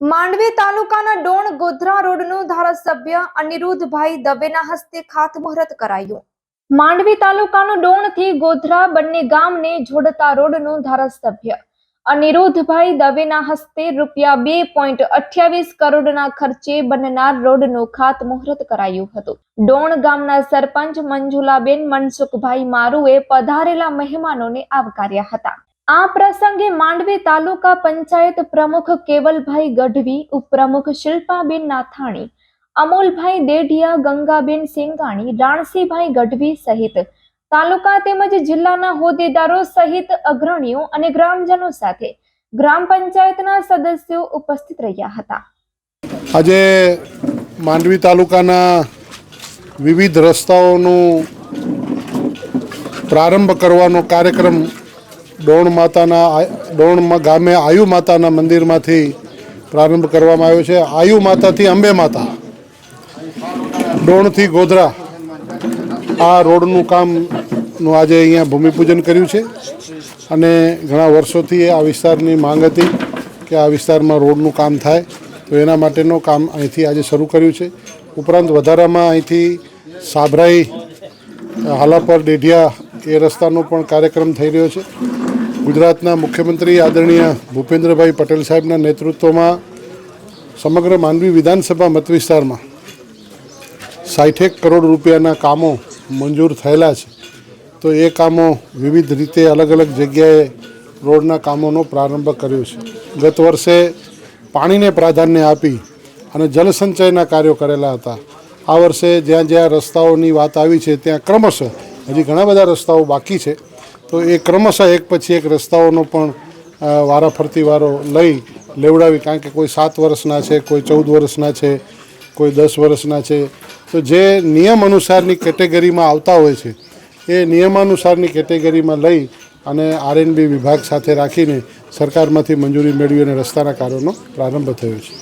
માંડવી તાલુકાના ડોણ ગોધરા રોડનું ધારાસભ્ય અનિરુદ્ધભાઈ દવેના હસ્તે ખાતમુહૂર્ત કરાયું. માંડવી તાલુકાનું ડોણથી ગોધરા બંને ગામને જોડતા રોડનું ધારાસભ્ય અનિરુદ્ધભાઈ દવેના હસ્તે રૂપિયા બે પોઈન્ટ અઠ્યાવીસ કરોડના ખર્ચે બનનાર રોડનું ખાતમુહૂર્ત કરાયું હતું. ડોણ ગામના સરપંચ મંજુલાબેન મનસુખભાઈ મારુએ પધારેલા મહેમાનોને આવકાર્યા હતા. આ પ્રસંગે માંડવી તાલુકા પંચાયત પ્રમુખ કેવલભાઈ ગઢવી, ઉપપ્રમુખ શિલ્પાબેન નાથાણી, અમોલભાઈ દેઢિયા, ગંગાબેન સિંગાણી, રાણસીભાઈ ગઢવી સહિત તાલુકા તેમજ જિલ્લાના હોદ્દેદારો સહિત અગ્રણીઓ અને ગ્રામજનો સાથે ગ્રામ પંચાયતના સદસ્યો ઉપસ્થિત રહ્યા હતા. આજે માંડવી તાલુકાના વિવિધ રસ્તાઓનું પ્રારંભ કરવાનો કાર્યક્રમ ડોણ માતાના ડોણ ગામે આયુ માતાના મંદિરમાંથી પ્રારંભ કરવામાં આવ્યો છે. આયુ માતાથી અંબે માતા. ડોણથી ગોધરા. આ રોડનું કામનું આજે અહીંયા ભૂમિપૂજન કર્યું છે. અને ઘણા વર્ષોથી આ વિસ્તારની માંગ હતી કે આ વિસ્તારમાં રોડનું કામ થાય. તો એના માટેનું કામ અહીંથી આજે શરૂ કર્યું છે. ઉપરાંત વધારામાં અહીંથી સાભરાઈ, હાલાપર, ડેઢિયા એ રસ્તાનો પણ કાર્યક્રમ થઈ રહ્યો છે. ગુજરાતના મુખ્યમંત્રી આદરણીય ભૂપેન્દ્રભાઈ પટેલ સાહેબના નેતૃત્વમાં સમગ્ર માંડવી વિધાનસભા મત વિસ્તારમાં સાઠેક કરોડ રૂપિયાના કામો મંજૂર થયેલા છે. તો એ કામો વિવિધ રીતે અલગ અલગ જગ્યાએ રોડના કામોનો પ્રારંભ કર્યો છે. ગત વર્ષે પાણીને પ્રાધાન્ય આપી અને જલસંચયના કાર્યો કરેલા હતા. આ વર્ષે જ્યાં જ્યાં રસ્તાઓની વાત આવી છે, ત્યાં ક્રમશઃ હજી ઘણા બધા રસ્તાઓ બાકી છે. તો એ ક્રમશઃ એક પછી એક રસ્તાઓનો પણ વારાફરતી વારો લઈ લેવડાવી. કારણ કે કોઈ સાત વર્ષના છે, કોઈ ચૌદ વર્ષના છે, કોઈ દસ વર્ષના છે. તો જે નિયમ અનુસારની કેટેગરીમાં આવતા હોય છે, એ નિયમાનુસારની કેટેગરીમાં લઈ અને આરએનબી વિભાગ સાથે રાખીને સરકારમાંથી મંજૂરી મેળવી અને રસ્તાના કાર્યોનો પ્રારંભ થયો છે.